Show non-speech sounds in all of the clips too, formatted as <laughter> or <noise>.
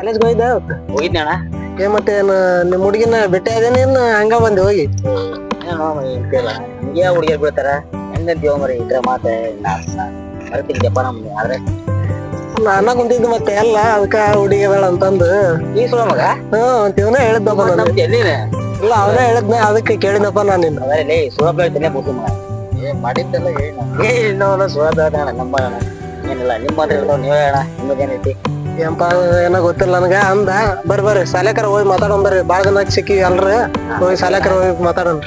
ಕಾಲೇಜ್ಗೆ ಹೋಗಿದ್ದೆ. ಹೋಗಿದ್ದೆ ಅಣ್ಣ ಏ ಮತ್ತೆ ಏನು ನಿಮ್ ಹುಡುಗಿನ ಭೇಟಿ ಅದೇನೇನ್ ಹಂಗ ಬಂದಿ ಹೋಗಿ. ಏನೋ ಹಂಗೆ ಹುಡುಗಿಯರ್ ಬೀಳ್ತಾರ ಹೆಂಗಂತೀವ ಮರಿ ಇದ್ರ ಮಾತೆ ಮರ್ತಿದ್ದಪ್ಪ ನಮ್ಗೆ ಆದ್ರೆ? ನಾನ ಕುಂತಿದ್ದು ಮತ್ತೆ ಎಲ್ಲ ಅದಕ್ಕ ಹುಡುಗಿ ಬೇಡ ಅಂತಂದು. ಈ ಸುಳ ಮಗ? ಹ್ಮ್ ಇವನ ಹೇಳಿದ್ದಪ್ಪ ನಾನು ಎಲ್ಲಿದೆ ಇಲ್ಲ ಅವನೇ ಹೇಳಿದ್ನ ಅದಕ್ಕೆ ಕೇಳಿದಪ್ಪ ನಾನು ನಿನ್ನ. ಅವರಲ್ಲಿ ಹೇಳ ಹೇಳ್ತೇನೆ ಬುದ್ಧಿ ಮಗ. ಏ ಮಾಡಿದ್ದೆಲ್ಲ ಹೇಳಿ. ಏ ಇನ್ನೂ ಸುಳಪ ಹೇಳ್ತಾಣ ನಮ್ಮ ಏನಿಲ್ಲ ನಿಮ್ಮ ನೀವೇ ಅಣ್ಣ ನಿಮ್ಮದೇನೈತಿ ಏನಪ್ಪ ಏನೋ ಗೊತ್ತಿಲ್ಲ ನನಗ ಅಂದ ಬರ್ರಿ ಬರ್ರಿ ಸಾಲೇಕರ ಹೋಗಿ ಮಾತಾಡೋಣ ಬರ್ರಿ. ಬಾಳ ದಿನ ಸಿಕ್ಕಿ ಅಲ್ರಿ ಹೋಗಿ ಸಾಲೇಕರ ಹೋಗಿ ಮಾತಾಡೋಣ.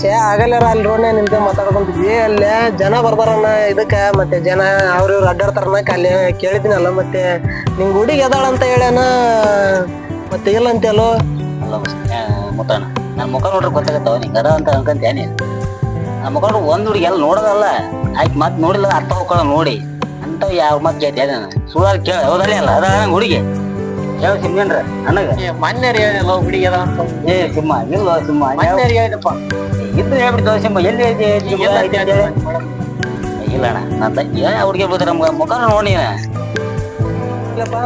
ಶೇ ಆಗಲ್ಲ ಅಲ್ಲಿ ರೋಡ್ನ ನಿಮ್ಗೆ ಮಾತಾಡ್ಕೊಂತಿದ್ವಿ ಅಲ್ಲೇ ಜನ ಬರ್ಬಾರನ್ನ ಇದಕ್ಕೆ ಮತ್ತೆ ಜನ ಅವ್ರ ಇವ್ರು ಅಡ್ಡಾಡ್ತಾರನ್ನ ಅಲ್ಲಿ ಕೇಳಿದಿನಲ್ಲ ಮತ್ತೆ ನಿಂಗೆ ಹುಡುಗಿ ಎದಾಳ ಅಂತ ಹೇಳ್ಯಾನ ಮತ್ತೆ ಇಲ್ಲ ಅಂತ ಅಲ್ಲ? ಮುಖಾನ ನನ್ ಮುಖ ನೋಡ್ರಿ ಗೊತ್ತಾಗತ್ತವ ನಿಂಗ ಅದ ಅಂತ ಅನ್ಕಂತ ನೀನು ಮುಖ ಮುಖ ಒಂದು ಹುಡುಗಿ ಎಲ್ಲ ನೋಡದಲ್ಲ ಆಯ್ತು ಮತ್ತೆ ನೋಡಿಲ್ಲ ಅರ್ಥ ಹೋಗ್ಕೊಳ ನೋಡಿ. ಅಂತ ಯಾವ ಮತ್ತೆ ಜೈತೆ ನಾನು ಸುಳ್ಳ ಕೇಳ ಹೌದಲ್ಲ ಅಲ್ಲ ಅದ ಹುಡುಗಿ. ಯಾವ ಸಿಂಹನ್ರ ನನಗೆ. ಮನ್ಯರ್ ಹೇಳಿಲ್ಲ ಹುಡುಗಿ ಅದ ಅಂತ. ಏ ಸಿಮ್ಮ ಇಲ್ಲ ಸಿಂಹ ಮನ್ಯರ್ ಹೇಳಿದಪ್ಪ ಇದ್ದು? ಹೇಳ್ಬಿಡ್ತಾವ ಸಿಂಹ ಎಲ್ಲಿ. ಇಲ್ಲ ಅಣ್ಣ ನನ್ನ ಏನ್ ಹುಡುಗಿ ಬಿಡ್ತಾರೆ ನಮ್ಗೆ ಮುಖ ನೋಡಿ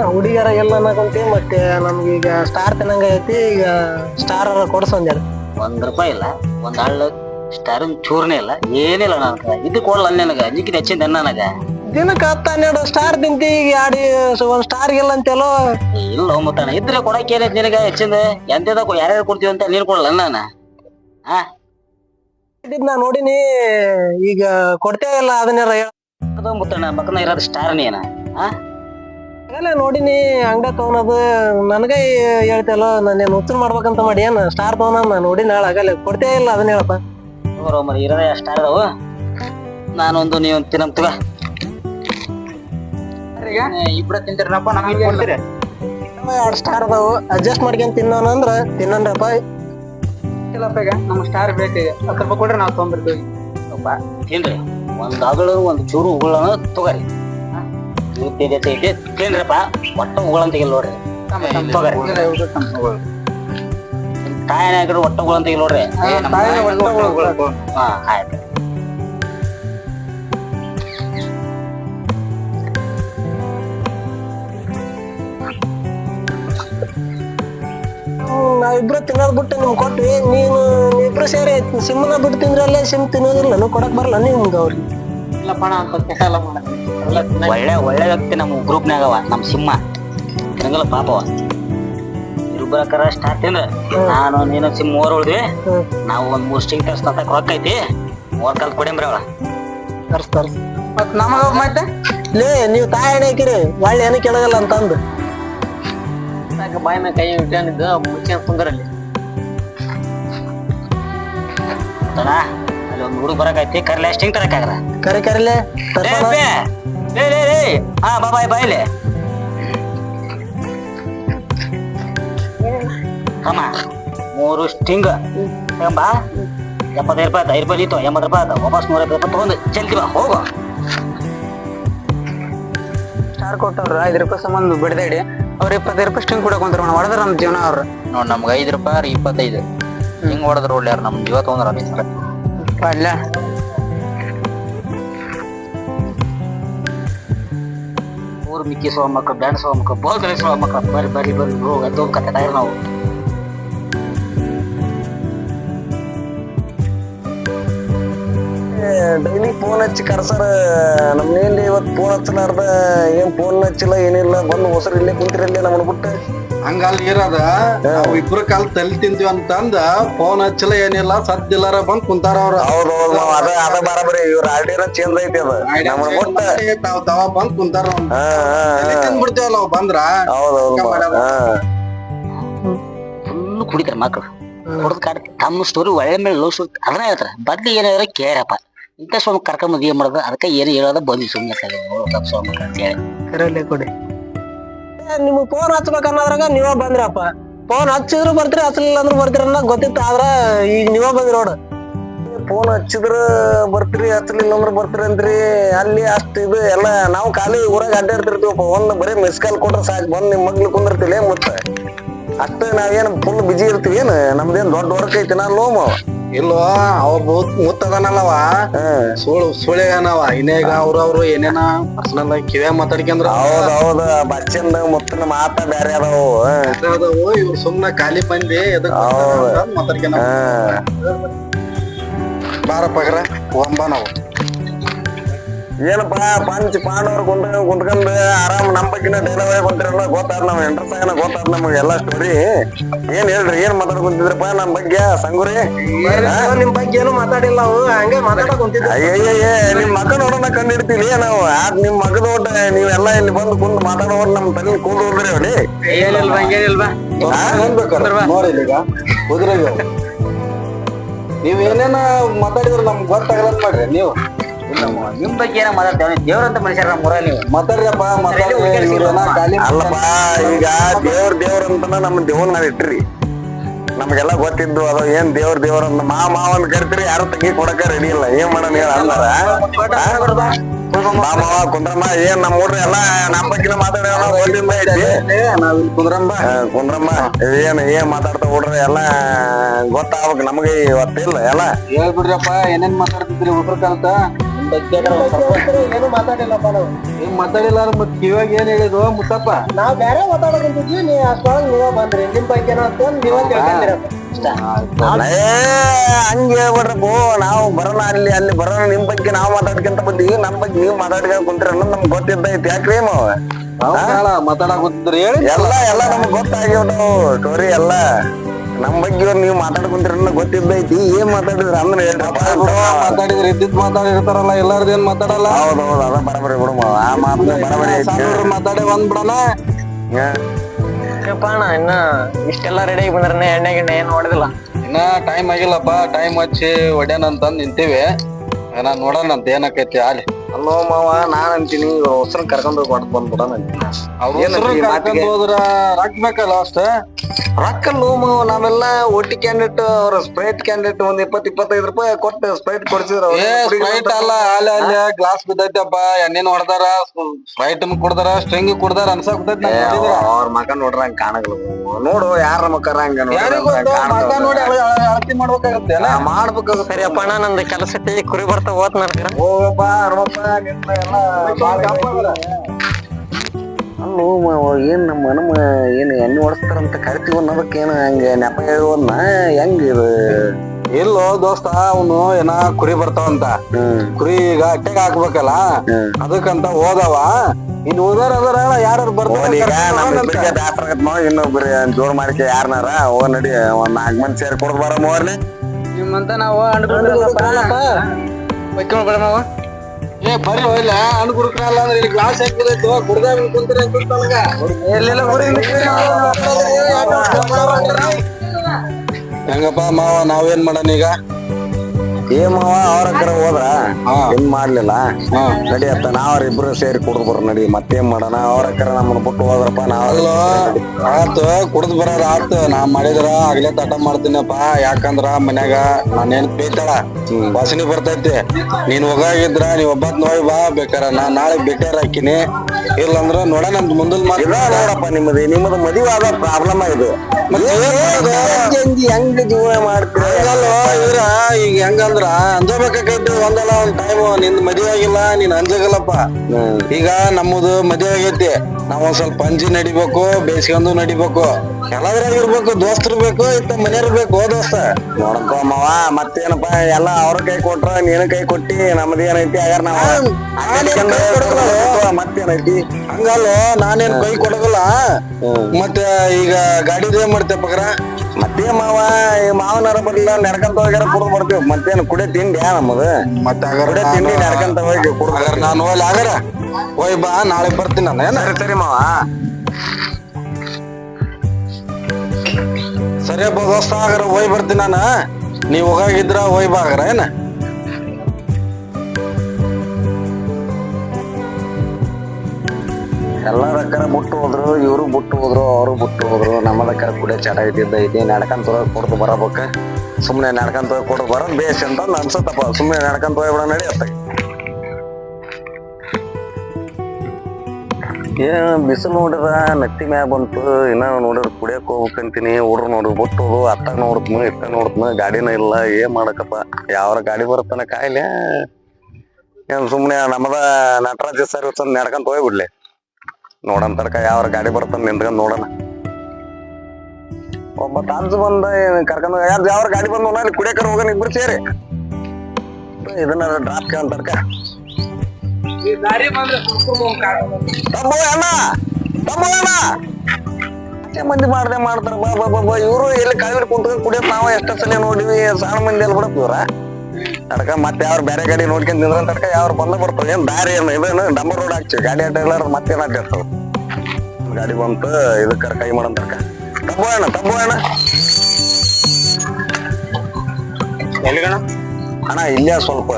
ಹುಡುಗಿಯರ ಎಲ್ಲ ಅನ್ನಕಂತೀವಿ ಮತ್ತೆ ನಮ್ಗೆ ಈಗ ಸ್ಟಾರ್ ತಿನ್ನಂಗ ಐತಿ ಈಗ ಸ್ಟಾರ್ ಕೊಡ್ಸಂದ್ಯಾರ ಒಂದ್ ರೂಪಾಯಿ ಇಲ್ಲ ಒಂದ್ ಹಳ್ಳ ಸ್ಟಾರ್ ಚೂರ್ನೇ ಇಲ್ಲ ಏನಿಲ್ಲ ನನಗ ಇದು ಕೊಡಲ್ಲ ನನಗ ಅಂಜಿಕಿನ ಹೆಚ್ಚಿಂದ ನನಗ. ದಿನಕ್ಕೆ ಹತ್ತ ಹನ್ನೆರಡು ಸ್ಟಾರ್ ತಿಂತಿ ಈಗ ಆಡಿ ಒಂದ್ ಸ್ಟಾರ್ ಇಲ್ಲ ಅಂತೆಲ್ಲೋ. ಇಲ್ಲ ಮುತ್ತಣ್ಣ ಇದ್ರೆ ಕೊಡಕ್ಕೆ ಏನೈತಿ ನಿನಗ ಹೆಚ್ಚಿಂದ? ಎಂತದ ಯಾರ್ಯಾರು ಕೊಡ್ತೀವಿ ಅಂತ ನೀನ್ ಕೊಡಲ್ಲ ನಾನು ಹಾ ಇದ್ದಿದ್ ನಾ ನೋಡಿನಿ ಈಗ ಕೊಡ್ತೇ ಇಲ್ಲ ಅದನ್ನೆಲ್ಲ ಹೇಳ. ಮುತ್ತಣ್ಣ ಪಕ್ಕನ ಇರೋದು ಸ್ಟಾರ್ ನೀನ ಹಾ ನೋಡಿನಿ ನೋಡಿನಿ ಹಂಗ ತಗೊಳೋದು. ನನಗ ಹೇಳ್ತಲ್ಲ ನಾನೇನು ಉತ್ತರ ಮಾಡ್ಬೇಕಂತ ಮಾಡಿ ಏನ್ ಸ್ಟಾರ್ ತಗೋಣ ನಾನು ನೋಡಿನ ಹೇಳ ಆಗಲ್ಲ. ಕೊಡ್ತೇ ಇಲ್ಲ ಅದನ್ನ ಹೇಳಪ್ಪ. ನೋಡೋ ಮರಿ ಇರೋದೇ ಸ್ಟಾರ್ ಅದಾವು. ನಾನೊಂದು ನೀವು ತಿನ್ನಮ್ ಇಬ್ಬರ ತಿಂತೀರಪ್ಪ ನಮಗೆ. ಕೊಡ್ತೀರಿ. ಎರಡು ಸ್ಟಾರ್ ಅದಾವು. ಅಡ್ಜಸ್ಟ್ ಮಾಡ್ಕೊಂಡ್ ತಿನ್ನೋಣ ಅಂದ್ರೆ ತಿನ್ನನ್ರಪ್ಪ ಇಲ್ಲಪ್ಪ ನಮ್ಮ ಸ್ಟಾರ್ ಬೇಕೀಗ ಹತ್ತು ರೂಪಾಯಿ ಕೊಡ್ರಿ ನಾವು ತೊಗೊಂಬರ್ತೀವಿ ಅಪ್ಪ ತಿನ್ರಿ ಒಂದ್ ಅಗಳು ಒಂದ್ ಚೂರು ಉಗುಳನ ತಗೋರಿ. ತಿಂದೆ ತಿಂದೆ ತಿನ್ರಪ್ಪ ಒಟ್ಟ ಉಗುಳನ್ ತೆಗಿಲ್ ನೋಡ್ರಿ. ತಗೋರಿ. ಹಾಕಿದ್ರು ಒಟ್ಟ ಉಗುಳನ್ ಇಲ್ಲ ನೋಡ್ರಿ. ಹಾ ಆಯ್ತು. ನಾವಿಬ್ರು ತಿನ್ನೋದ್ ಬಿಟ್ಟು ನಿಮ್ಗೆ ಕೊಟ್ವಿ ನೀನು ಇಬ್ರು ಸೇರಿ ಸಿಮ್ಮನ ಬಿಟ್ಟು ತಿಂದ್ರಲ್ಲೇ ಸಿಮ್ ತಿನ್ನೋದಿಲ್ಲ ನೀವು ಕೊಡಕ್ ಬರಲ್ಲ ನಿಮ್ಗೆ ಅವ್ರಿಗೆ ಇಲ್ಲ ನಾ ಅಂತ ಮಾಡ್ತೀನಿ ಒಳ್ಳೆ ಒಳ್ಳೆ ವ್ಯಕ್ತಿ ನಮ್ಮ ಗ್ರೂಪ್ನಾಗ ಅವ ನಮ್ಮ ಸಿಂಹ. ತಿನ್ನಂಗಲ್ಲ ಪಾಪವ ಇಬ್ಬರಕರ ಸ್ಟಾರ್ಟ್ ತಿಂದ ನಾನು ನೀನು ಸಿಂಹ ಮೂರ್ ಉಳಿದ್ವಿ. ನಾವು ಒಂದ್ ಮೂರ್ ಸ್ಟಿಂಗ್ ತರ್ಸ್ಕೊಂತ ರೊಕ್ಕ ಐತಿ. ಮೂರ್ ಕಾಲ್ ಕೊಡಿಂಬ್ರಿ ಅವಳ. ತರ್ಸ್ ತರ್ಸ್. ಮತ್ ನಮಗ ಮತ್ತೆ? ಲೇ ನೀವು ತಾಯಿ ಎಣ್ಣೆ ಹಾಕಿರಿ ಒಳ್ಳೆ ಏನಕ್ಕೆ ಕೇಳಗಲ್ಲ ಅಂತಂದು. ಯಾಕೆ ಬಾಯಿನ ಕೈ ಇಟ್ಕೊಂಡಿದ್ದ ಮುಚ್ಚೆ ಕುಂದ್ರಲ್ಲಿ ಅಣ್ಣ ಅಲ್ಲಿ. ಒಂದು ಹುಡುಗ ಬರಕೈತಿ ಕರ್ಲೆ ಸ್ಟಿಂಗ್ ತರಕಾಗಲ್ಲ ಕರೆ ಕರೆಲೆ ಹಾ ಬಾ ಬಾಯ್ ಬಾಯ್ಲೆ ಅಮ್ಮ ಮೂರು ಸ್ಟಿಂಗ್ ಬಾ. ಎಪ್ಪತ್ತೈದು ರೂಪಾಯಿ ಐದು ರೂಪಾಯಿ ಇತ್ತು ಎಂಬತ್ತು ರೂಪಾಯಿ ಆಯ್ತು ವಾಪಸ್ ನೂರ ರೂಪಾಯಿ ತಗೊಂಡು ಜಲ್ದಿ ಬಾ ಹೋಗು. ಸ್ಟಾರ್ ಕೊಟ್ಟವ್ರ. ಐದು ರೂಪಾಯಿ ಸಂಬಂಧ ಬಿಡದೇಡಿ ಅವ್ರ ಇಪ್ಪತ್ತೈದು ರೂಪಾಯಿ ಸ್ಟಿಂಗ್ ಕೂಡ ಕುಂತಾರ ಹೊಡೆದ್ರ ನಮ್ಮ ಜೀವನ ಅವ್ರ. ನೋಡ್ ನಮ್ಗೆ ಐದು ರೂಪಾಯಿ ಇಪ್ಪತ್ತೈದು. ಹಿಂಗ್ ಹೊಡೆದ್ರ ಒಳ್ಳೆ ನಮ್ ಜೀವ ತಗೊಂಡ್ರ ನಿಂತ್ರ ಅಲ್ಲ ಊರ್ ಮಿಕ್ಕಿ ಸೋಮಕ್ಕ ಬ್ಯಾಂಡ್ ಸೋಮಕ್ಕ ಬೋಲ್ ಕಲಿಸುವ ಮಕ್ಕಳು ಬರ್ರಿ ಬರ್ರಿ ಬರ್ರಿ. ಹೋಗ ನಾವು. ಡೈಲಿ ಫೋನ್ ಹಚ್ಚಿ ಕರ್ಸರ ನಮ್ಮನೇಲಿ ಇವತ್ತು ಫೋನ್ ಹಚ್ಚಲಾರ್ದ ಏನ್ ಫೋನ್ ಹಚ್ಚಿಲ್ಲ ಏನಿಲ್ಲ ಬಂದು ಹೊಸರು ಇಲ್ಲೇ ಕುಂತಿರಲ್ಲೇ ನಮ್ಮನ್ನ ಬಿಟ್ಟು. ಹಂಗಲ್ ಇರದ ನಾವ್ ಇಬ್ರು ಕಾಲ್ ತಲೆ ತಿಂತೀವಿ ಅಂತಂದ ಫೋನ್ ಹಚ್ಚಲ ಏನಿಲ್ಲ ಸದ್ದಿಲ್ಲಾರ ಬಂದ್ ಕುಂತಾರ ಅವ್ರ. ಹೌದೌದು ನಾವ್ ಅದ ಅದ ಬರಬರಿ ಇವ್ರ ಆರ್ಡಿನ ಚೇಂಜ್ ಐತಿ ಅದ. ನಮ್ಮನ್ನ ತಾವ್ ತಾವ ಬಂದ್ ಕುಂತಾರ ಬಿಡ್ತೇವಲ್ಲ ಅವ್ ಬಂದ್ರ? ಹೌದ್ ಹೌದ್ ಮಾವ ಹಾ. ಫುಲ್ ಕುಡಿತಾರ ಮಕ್ಳು. ಹೊಡೆದ್ ಕಾಡ್ ತಮ್ಮ ಸ್ಟೋರಿ ಒಳ್ಳೆ ಮೇಲೆ ಲವ್ ಸ್ಟೋರಿ ಅದನ್ನ ಹೇಳ್ತಾರ. ಬದ್ಲಿ ಏನಾದ್ರೆ ಕೇಳಪ್ಪ ಇಂಥ ಸ್ವಾಮಿ ಕರ್ಕೊಂಬಂದು ಏನ್ ಮಾಡೋದು? ಅದಕ್ಕೆ ಏನು ಹೇಳೋದ ಬಂದಿ ಸುಮ್ಮನೆ ಸ್ವಾಮಿ ಕೊಡಿ. ನಿಮ್ಗೆ ಫೋನ್ ಹಚ್ಬೇಕು ಅನ್ನೋದ್ರಾಗ ನೀವ ಬಂದ್ರಪ್ಪ. ಫೋನ್ ಹಚ್ಚಿದ್ರು ಬರ್ತೀರಿ ಹಚ್ಚಲಿಲ್ಲ ಅಂದ್ರೆ ಬರ್ತೀರಿ ಅನ್ನೋ ಗೊತ್ತಿತ್ತು ಆದ್ರೆ ಈಗ ನೀವ ಬಂದ್ರಿ ನೋಡು. ಫೋನ್ ಹಚ್ಚಿದ್ರ ಬರ್ತೀರಿ ಹಚ್ಚಲಿಲ್ಲ ಅಂದ್ರೆ ಬರ್ತೀರಿ ಅಂತ್ರಿ ಅಲ್ಲಿ ಅಷ್ಟು ಇದು ಎಲ್ಲ ನಾವು ಖಾಲಿ ಊರಾಗ ಅಡ್ಡಾಡ್ತಿರ್ತೀವಪ್ಪ. ಒಂದ್ ಬರೀ ಮಿಸ್ ಕಾಲ್ ಕೊಟ್ರೆ ಸಾಕು. ಬಂದು ನಿಮ್ ಮಗ್ಳು ಕುಂದಿರ್ತಿಲ್ಲ ಮತ್ತ ಅಷ್ಟ ನಾವೇನು ಫುಲ್ ಬಿಜಿ ಇರ್ತೀವಿ ಏನು? ನಮ್ದೇನ್ ದೊಡ್ಡ ವರ್ಕ್ ಐತಿ ನಾ ಲೋಮ. ಇಲ್ವಾ ಅವ್ರ ಮುತ್ತದನಲ್ಲವ? ಸುಳ್ ಸುಳಿಗನವ ಇನ್ನೇಗ ಅವ್ರ ಅವ್ರು ಏನೇನ ಪರ್ಸನಲ್ ಕಿವ್ಯಾ ಮಾತಾಡ್ಕೊಂಡ್ರ? ಹೌದ್ ಹೌದ್ ಬಚ್ಚಂದ ಮುತ್ತನ ಮಾತ ಬ್ಯಾರೆ ಅದಾವು ಅದಾವು ಇವ್ರು ಸುಮ್ನ ಖಾಲಿ ಬಂದಿ. ಮಾತಾಡ್ಕೊಂಡ ಬಾರ ಪಗರ ಒಂಬ ನಾವು. ಏನಪ್ಪಾ ಪಂಚ್ ಪಾಂಡವ್ರ ಕುಂತ ಕುಂತ್ಕೊಂಡ್ ಆರಾಮ್ ನಂಬಕಿನ ಡೈಲಾಗ್ ಕುಂತಿರಲ್ಲ ಗೊತ್ತಾದ ನಮ್ ಎಂಟ್ರಸಾಗನ ಗೊತ್ತಾದ ನಮ್ಗೆ ಎಲ್ಲಾ ಸ್ಟೋರಿ ಏನ್ ಹೇಳ್ರಿ ಏನ್ ಮಾತಾಡ್ಕೊಂತಿದ್ರಪ್ಪ ನಮ್ ಬಗ್ಗೆ ಸಂಗುರಿ? ನಿಮ್ ಬಗ್ಗೆ ಏನು ಮಾತಾಡಿಲ್ಲ ಅವು ಹಂಗೆ ಮಾತಾಡಕ್ ಕುಂತಿದ್ದೆ ಅಯ್ಯಯ್ಯ ನಿಮ್ ಮಗ ನೋಡೋಣ ಕಂಡಿಡ್ತೀವಿ ನಾವು ಆದ್ ನಿಮ್ ಮಗ ನೋಡ ನೀವೆಲ್ಲ ಇಲ್ಲಿ ಬಂದು ಕುಂದ್ ಮಾತಾಡೋರ್ ನಮ್ ತಲೆ ಕೂದ್ ಹೋದ್ರಿ ಅವ್ರಿ ಏನಿಲ್ವಾ ಹಂಗೇನಿಲ್ವಾ ನೋಡಿ ಈಗ ನೀವ್ ಏನೇನ ಮಾತಾಡಿದ್ರ ನಮ್ಗೆ ಗೊತ್ತಾಗಲ್ಲ ಮಾಡ್ರಿ ನೀವು. ನಿಮ್ ಬಗ್ಗೆ ಏನೋ ಮಾತಾಡ್ತೇವೆ ದೇವ್ರಂತ ಮನುಷ್ಯರ ನಮ್ಮ ಊರಲ್ಲಿ ನೀವು ಮಾತಾಡ್ರಪ್ಪ ಮಾತಾಡಿ ಇವ್ರೇನ ಖಾಲಿ ಅಲ್ಲಪ್ಪ ಈಗ ದೇವ್ರ ದೇವ್ರ ಅಂತ ನಮ್ ದೇವ್ರ ನಾವ್ ಇಟ್ರಿ ನಮ್ಗೆಲ್ಲ ಗೊತ್ತಿದ್ದು ಅದು ಏನ್ ದೇವ್ರ ದೇವ್ರ ಅಂತ. ಮಾ ಮಾವನ್ ಕರಿತೀರಿ ಯಾರು ತಂಗಿ ಕೊಡಕ ರೆಡಿ ಇಲ್ಲ. ಏನ್ ಮಾಡೋಣ ಹೇಳ ಅಂದಾರ? ಮಾವ ಕುಂದ್ರಮ್ಮ ಏನ್ ನಮ್ಮ ಹುಡ್ರಿ ಎಲ್ಲ ನಮ್ಮ ಬಗ್ಗೆ ಮಾತಾಡ್ಯಾರ ಓದಿಲ್ಲ ಐತಿ. ಕುಂದ್ರಮ್ಮ ಕುಂದ್ರಮ್ಮ ಏನ್ ಏನ್ ಮಾತಾಡ್ತಾ ಹುಡ್ರಿ ಎಲ್ಲ ಗೊತ್ತಾಗ್ಬೇಕು ನಮಗೆ ಇವತ್ತಿಲ್ಲ ಎಲ್ಲ. ಹೇಳ್ಬಿಡ್ರಪ್ಪ ಏನೇನ್ ಮಾತಾಡ್ತಿದ್ರಿ ಹುಡ್ರ ಕಾಲತ ಏನು ಮಾತಾಡಿಲ್ಲಪ್ಪ ನಾವು. ಏನ್ ಮಾತಾಡಿಲ್ಲ ಮತ್ ಕಿವಾಗ ಏನ್ ಹೇಳಿದ್ವು ಮುತ್ತಪ್ಪ? ನಾವ್ ಬೇರೆ ಮಾತಾಡಕ್ ನೀವ್ ನೀ ಅಷ್ಟೊಳಗ್ ನೀವ ಬಂದ್ರಿ ನಿಮ್ ಬಗ್ಗೆ ಏನೋ ಅಂತ ನೀವ ತಿಳ್ಕೊಂಡಿರಪ್ಪ ಹಂಗ ಹಂಗೆ ಹೇಳ್ಬಿಡ್ರಪ್ಪ ನಾವು ಬರೋಣ ಅಲ್ಲಿ ಅಲ್ಲಿ ಬರೋಣ ನಿಮ್ ಬಗ್ಗೆ ನಾವ್ ಮಾತಾಡ್ಕೊಂತ ಬಂದೀವಿ ನಮ್ ಬಗ್ಗೆ ನೀವ್ ಮಾತಾಡ್ಕೊಂತ ಕುಂತ್ರಿ ಅನ್ನೋದು ನಮ್ಗೆ ಗೊತ್ತಿದ್ದೈತಿ ಯಾಕ್ರಿ ನಾವ್? ಮಾತಾಡಕ್ ಗೊತ್ತಿದ್ರಿ ಹೇಳಿ. ಎಲ್ಲ ಎಲ್ಲ ನಮ್ಗ್ ಗೊತ್ತಾಗ್ಯಾವ ಸ್ಟೋರಿ ಎಲ್ಲ. ನಮ್ ಬಗ್ಗೆ ನೀವು ನೀವ್ ಮಾತಾಡ್ಕೊಂತೀರ ಅನ್ನೋದು ಗೊತ್ತಿದ್ದೈತಿ ಏನ್ ಮಾತಾಡಿದ್ರ? ಅಂದ್ರೆ ಹೇಳ್ರಪ್ಪ ಮಾತಾಡಿದ್ರಿ. ಇದ್ದಿದ್ ಮಾತಾಡಿರ್ತಾರಲ್ಲ ಎಲ್ಲಾರ್ದು ಏನ್ ಮಾತಾಡಲ್ಲ? ಹೌದ್ ಹೌದ್ ಅದ ಬರಬರಿ ಬಿಡು ಮಾವ. ಆ ಮಾತು ಬರಬರಿ ಮಾತಾಡಿ ಬಂದ್ಬಿಡಣ. ಅಣ್ಣ ಇನ್ನ ಇಷ್ಟೆಲ್ಲ ರೆಡಿ ಆಗಿ ಬಂದ್ರೆ ಎಣ್ಣೆ ಗಿಣ್ಣೆ ಏನ್ ನೋಡಿದಿಲ್ಲ ಇನ್ನ ಟೈಮ್ ಆಗಿಲ್ಲಪ್ಪ. ಟೈಮ್ ಹಚ್ಚಿ ಒಡ್ಯಾನ ಅಂತಂದ್ ನಿಂತೀವಿ. ನಾ ನೋಡೋಣ ಅಂತ ಏನಕ್ಕೈತಿ ಅಲ್ಲಿ ಅಲ್ಲೋ ಮಾವ ನಾನ್ ಅಂತೀನಿ ಇವ್ರ ಹೊಸರು ಕರ್ಕೊಂಡು ಹೊಡ್ ಬಂದ್ಬಿಡೋಣ. ಅವ್ರ? ಹೋದ್ರ ರೊಕ್ಕ ಬೇಕಲ್ಲ ಅಷ್ಟ? ರೊಕ್ಕ ಲೋಮ ನಾವೆಲ್ಲ ಒಟ್ಟಿ ಕ್ಯಾಂಡಿಡೇಟ್ ಅವ್ರ ಸ್ಪ್ರೈಟ್ ಕ್ಯಾಂಡಿಡೇಟ್ ಒಂದ್ ಇಪ್ಪತ್ ಇಪ್ಪತ್ತೈದು ರೂಪಾಯಿ ಕೊಟ್ಟು ಸ್ಪ್ರೈಟ್ ಕೊಡ್ಸಿದ್ರು ಏ ಸ್ಪ್ರೈಟ್ ಅಲ್ಲ ಅಲ್ಲಿ ಅಲ್ಲಿ ಗ್ಲಾಸ್ ಬಿದ್ದೈತಪ್ಪ ಎಣ್ಣೆನ ಹೊಡ್ದಾರ ಸ್ಪ್ರೈಟ್ ಕುಡ್ದಾರ ಸ್ಟ್ರಿಂಗ್ ಕುಡ್ದಾರ ಅನ್ಸಕ್ ಅವ್ರ ಮಕ ನೋಡ್ರ ಹಂಗ ಕಾಣಗಳು ನೋಡು ಯಾರ ಮಕರ ಹಂಗ ನೋಡಿ ಅಳತಿ ಮಾಡ್ಬೇಕಾಗತ್ತೆ ನಾ ಮಾಡ್ಬೇಕು ಸರಿಯಪ್ಪ ಅಣ್ಣ ನಂದು ಕೆಲಸ ಐತಿ ಕುರಿ ಬರ್ತಾ ಹೋತ್ ನಡ್ತೀರ ಹೋಗಪ್ಪ ನಿನ್ನ ಎಲ್ಲ ಅಲ್ಲೋ ಏನು ಏನ್ ನಮ್ಮ ಏನು ಏನ್ ಎಣ್ಣೆ ಹೊಡಸ್ತಾರಂತ ಕರಿತೀವಿ ಅನ್ನೋದಕ್ಕೆ ಏನು ಹಂಗೆ ನೆಪ ಹೇಳುವನ್ನ? ಹೆಂಗ ಇದು? ಇಲ್ಲೋ ದೋಸ್ತ ಅವನು ಏನ ಕುರಿ ಬರ್ತಾವಂತ ಕುರಿ ಈಗ ಅಟ್ಟೆಗೆ ಹಾಕ್ಬೇಕಲ್ಲ. ಅದಕ್ಕಂತ ಹೋದವ. ಇನ್ ಹೋದಾರ ಅದರ ಯಾರು ಬರ್ತಾರೆ ನಮ್ಮ ಇನ್ನೊಬ್ರಿ ಜೋರ್ ಮಾಡಿಕೆ ಯಾರನಾರ? ಓ ನಡಿ ಒಂದ್ ನಾಲ್ಕು ಮಂದಿ ಸೇರಿ ಕೊಡ್ಬಾರ ಬರ ಮೂರ್ಲಿ ನಿಮ್ಮಂತ ನಾವು ನಾವು ಏ ಬರ್ರಿ ಹೋಯ್ಲ ಹಣ್ಣು ಕುಡ್ಕಲ್ಲ ಅಂದ್ರೆ ಇಲ್ಲಿ ಗ್ಲಾಸ್ ಹಾಕಿದೈತು ಕುಡ್ದಾಗ ಕುಂತೀರ ಎಲ್ಲೆಲ್ಲ ಕುರಿ ಹೆಂಗಪ್ಪ ಮಾವ ನಾವೇನ್ ಮಾಡೋಣ ಈಗ ಏ ಮಾವ ಅವ್ರ ಕಡೆ ಹೋದ್ರ. ಏನ್ ಮಾಡ್ಲಿಲ್ಲ? ಹಾ. ನಡಿ ಅತ್ತ ನಾವ್ರ ಇಬ್ರು ಸೇರಿ ಕುಡ್ದು ಬರ ನಡಿ ಮತ್ತೇನ್ ಮಾಡೋಣ? ಅವ್ರ ಕಡೆ ನಮ್ಮನ್ನ ಬಿಟ್ಟು ಹೋದ್ರಪ್ಪ ನಾವ್ ಅಲ್ಲ ಆತು ಕುಡ್ದ್ ಬರೋದ್ ಆತು. ನಾ ಮಾಡಿದ್ರ ಆಗ್ಲೇ ತಟ ಮಾಡ್ತೀನಪ್ಪ. ಯಾಕಂದ್ರ ಮನ್ಯಾಗ ನಾನೇನ್ ಬೀತಾಳ ವಾಸನೆ ಬರ್ತೈತಿ. ನೀನ್ ಹೋಗಾಗಿದ್ರ ನೀವ್ ಒಬ್ಬತ್ ನೋಡಿ ಬಾ ಬೇಕಾರ ನಾ ನಾಳೆ ಬೇಕಾರ ಹಾಕಿನಿ. ಇಲ್ಲಂದ್ರ ನೋಡ ನಮ್ದ್ ಮುಂದಲ್ ನೋಡಪ್ಪ ನಿಮ್ಮದು ನಿಮ್ಮದು ಮದುವೆ ಆದ ಪ್ರಾಬ್ಲಮ್ ಇದು. ಏನ್? ಹೆಂಗ್ ಜೀವನ ಮಾಡ್ತೀರ? ಈಗ ಹೆಂಗಂದ್ರ ಅಂದ್ರ ಅಂಜಬೇಕಾಕೈತಿ ಒಂದಲ್ಲ ಒಂದ್ ಟೈಮ್ ನಿಂದ್ ಮದ್ವೆ ಆಗಿಲ್ಲ ನೀನ್ ಅಂಜಗಲ್ಲಪ್ಪ. ಈಗ ನಮ್ಮದು ಮದ್ವೆ ಆಗೈತಿ. ನಾವ್ ಒಂದ್ ಸ್ವಲ್ಪ ಅಂಜಿ ನಡಿಬೇಕು ಬೇಸ್ಕೊಂಡು ನಡಿಬೇಕು. ಎಲ್ಲದ್ರಾಗ ಇರ್ಬೇಕು ದೋಸ್ತರು ಬೇಕು ಇತ್ತ ಮನೆಯವ್ರು ಬೇಕು ದೋಸ್ತ. ನೋಡ್ಕೊಮ್ಮವ ಮಾವ ಮತ್ತೇನಪ್ಪ ಎಲ್ಲ ಅವ್ರ ಕೈ ಕೊಟ್ರ ನೀನು ಕೈ ಕೊಟ್ಟಿ ನಮ್ದ ಏನೈತಿ ಆಗಾರ ನಾವು. ಮತ್ತೇನೈತಿ? ಹಂಗಲ್ಲೋ ನಾನೇನ್ ಕೈ ಕೊಡಗಲ್ಲ ಮತ್ತೆ ಈಗ ಗಾಡಿದೇ ಏನ್ ಮಾಡ್ತೇವೆ ಪಗ್ರ ಮತ್ತೆ ಮಾವ ಈ ಮಾವನಾರ ಬರ್ಲಿಲ್ಲ ನಡ್ಕಂತ ಹೋಗ್ಯಾರ ಕುಡ್ದು ಬರ್ತೀವಿ. ಮತ್ತೇನು ಕುಡಿಯ ತಿಂಡಿ ನಮ್ಮದು ಮತ್ತೆ ಕುಡಿಯ ತಿಂಡಿ ನಡ್ಕಂತ ಹೋಗಿ ಕುಡ್ದು ಹಾಗಾರ ನಾನು ಹೋಗ್ಲಿ ಆಗರ ಹೋಯ್ ಬಾ ನಾಳೆ ಬರ್ತೀನಿ ನಾನು. ಏನ? ಸರಿ ಮಾವ. ಸರಿ ಹಬ್ಬ ದೋಸ್ತ ಆಗರ ಹೋಯ್ ಬರ್ತೀನಿ ನಾನು. ನೀವ್ ಹೋಗಾಗಿದ್ರ ಹೋಯ್ ಬಾ ಆಗರ ಏನ? ಎಲ್ಲರಕ್ಕರ ಬಿಟ್ಟು ಹೋದ್ರು, ಇವರು ಬಿಟ್ಟು ಹೋದ್ರು, ಅವರು ಬಿಟ್ಟು ಹೋದ್ರು. ನಮ್ಮದಕ್ಕರ ಕುಡಿಯೋ ಚಟ ಇದ್ದಿದ್ದ ಐತಿ. ನಡ್ಕೊಂತ ಹೋಗಿ ಕೊಡ್ದು ಬರಬೇಕ. ಸುಮ್ಮನೆ ನಡ್ಕೊಂತ ಹೋಗಿ ಕೊಡ್ದು ಬರೋದ್ ಬೇಸ್ ಅಂತ ಅನ್ಸುತ್ತಪ್ಪ. ಸುಮ್ಮನೆ ನಡ್ಕಂತ ಹೋಗಿ ಬಿಡೋ ನಡಿ ಅತ್ತ ಏನ್ ಬಿಸಿಲು ನತ್ತಿ ಮ್ಯಾಗ ಬಂತು. ಇನ್ನ ನೋಡಿದ್ರ ಕುಡಿಯಕ್ ಹೋಗ್ಬೇಕಂತೀನಿ ಹುಡ್ರು ನೋಡ್ರಿ ಬಿಟ್ಟು ಅತ್ತ ನೋಡ್ತನ ಇತ್ತ ನೋಡ್ತನ ಗಾಡಿನ ಇಲ್ಲ, ಏನ್ ಮಾಡಕಪ್ಪ? ಯಾವ್ರ ಗಾಡಿ ಬರುತ್ತಾನ ಕಾಯಿಲೆ? ಏನ್ ಸುಮ್ನೆ ನಮ್ಮದ ನಟರಾಜ ಸರ್ ನಡ್ಕಂತ ಹೋಗ್ಬಿಡ್ಲಿ ನೋಡೋಣ ತಡಕ ಯಾವ ಗಾಡಿ ಬರ್ತಾನ ನಿಂತ್ಕೊಂಡ್ ನೋಡೋಣ. ಒಬ್ಬ ತಾಜ್ ಬಂದ ಕರ್ಕೊಂಡ್ ಯಾರು ಯಾವ ಗಾಡಿ ಬಂದ ಅಲ್ಲಿ ಕುಡಿಯಕರ್ ಹೋಗೋಣ ಇಬ್ರು ಸೇರಿ. ಇದನ್ನ ಡ್ರಾಪ್ ಕೇಳ ತಡಕ. ತಮ್ಮು ಅಣ್ಣ ತಮ್ಮು ಅಣ್ಣ. ಮಂದಿ ಮಾಡ್ದೆ ಮಾಡ್ತಾರ ಬಾ ಬಾ ಬಾ ಇವರು ಎಲ್ಲಿ ಕಾಯಿಲೆ ಕುಂತ್ಕೊಂಡ್ ಕುಡಿಯೋದ್ ನಾವು ಎಷ್ಟೋ ಸಲ ನೋಡಿವಿ ಸಣ್ಣ ಮಂದಿ ಅಲ್ಲಿ ಬಿಡಪ್ಪ ಇವ್ರ ತಡ್ಕ ಮತ್ತೆ ಯಾರು ಬೇರೆ ಗಾಡಿ ನೋಡ್ಕೊಂಡ್ ನಿಂದ್ರ ತಡ್ಕ ಯಾರು ಬಂದ ಬರ್ತಾರೆ ಏನ್ ದಾರಿ ಏನು ಇದೇನು ಡಂಬರ್ ರೋಡ್ ಹಾಕ್ತಿವಿ. ಗಾಡಿ ಅಡ್ಡ ಇಲ್ಲಾರ ಮತ್ತೆ ಏನ್ ಅಡ್ಡ ಗಾಡಿ ಬಂತು, ಇದಕ್ಕ ಕೈ ಮಾಡೋಣ ತಡ್ಕ. ತಬ್ಬು ಅಣ್ಣ ತಬ್ಬು ಅಣ್ಣ. ಎಲ್ಲಿಗಣ ಅಣ್ಣ ಇಲ್ಲೇ ಸ್ವಲ್ಪ